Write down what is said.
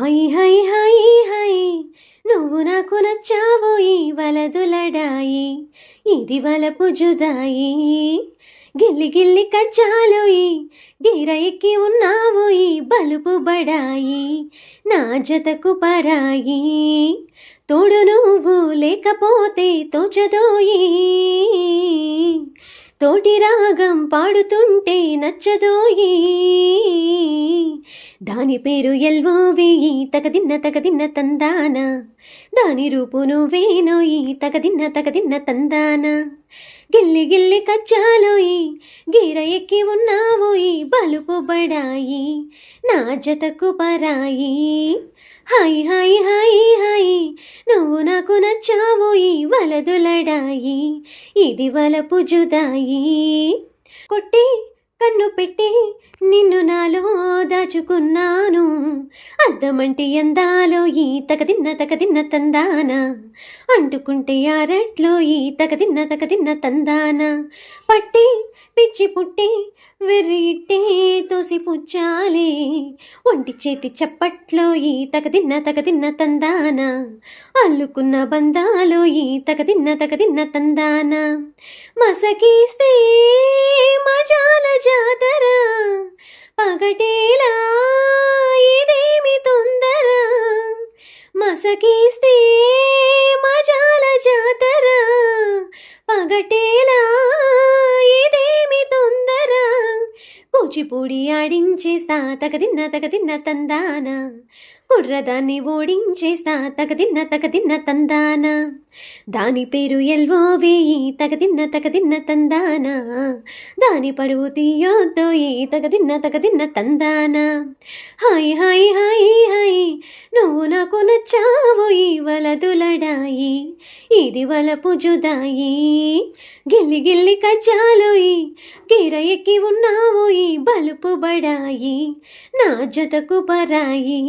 High high high high నువ్వు నాకు నచ్చావు ఈ వలదులడాయి ఇది వలపు జుదాయి. గిల్లి గిల్లి కచ్చాలు ఈ గిర ఎక్కి ఉన్నావు ఈ బలుపు బడాయి నా జతకు పరాయి. తోడు నువ్వు లేకపోతే తోచదోయి. తోటి రాగం పాడుతుంటే నచ్చదోయి దాని పేరు ఎల్వోవేయి తగదిన్న తగదిన్న తందాన? దాని రూపు నువ్వేనోయి తగదిన్న తగదిన్న తందాన? గిల్లి గిల్లి కచ్చాలోయి గీర ఎక్కి ఉన్నావోయి బలుపు బడాయి నా జతకు పరాయి. హాయ్ హాయ్ హాయ్ వలదులడాయి ఇది వలపు జుదాయి. కొట్టి కన్ను పెట్టి నిన్ను నాలో దాచుకున్నాను. అద్దమంటి ఎందాలో ఈ తగదిన్న తగదిన్న తందాన. అంటుకుంటే ఆరట్లో ఈ తగదిన్న తగదిన్న తందాన. పట్టి పిచ్చి పుట్టి వెర్రి తోసి పుచ్చాలే. ఒంటి చేతి చప్పట్లో ఈ తగదిన్న తగదిన్న తందాన. అల్లుకున్న బంధాలో ఈ తగదిన్న తగదిన్న తందాన. మసకీస్తే మజాల జాతర. పగటేలా ఇదేమి తొందర. మసకీస్తే కూచిపూడి ఆడించేస్తా తగదిన్న తగదిన్న తందాన. కుర్రదాన్ని ఓడించేస్తా తగదిన్న తగదిన్న తందాన. దాని పేరు ఎల్వో ఎల్వోవేయి తగదిన్న తగదిన్న తందాన. దాని పడువు తీయొద్దోయి తగదిన్న తగదిన్న తందాన. హాయ్ హాయ్ హాయ్ నువ్వు నాకు నచ్చావోయి వలదులడాయి ఇది వలపు జుదాయి. గిల్లి గిల్లి కచ్చాలోయి గిర ఎక్కి ఉన్నావోయి బలుపు బడాయి నా జతకు పరాయి.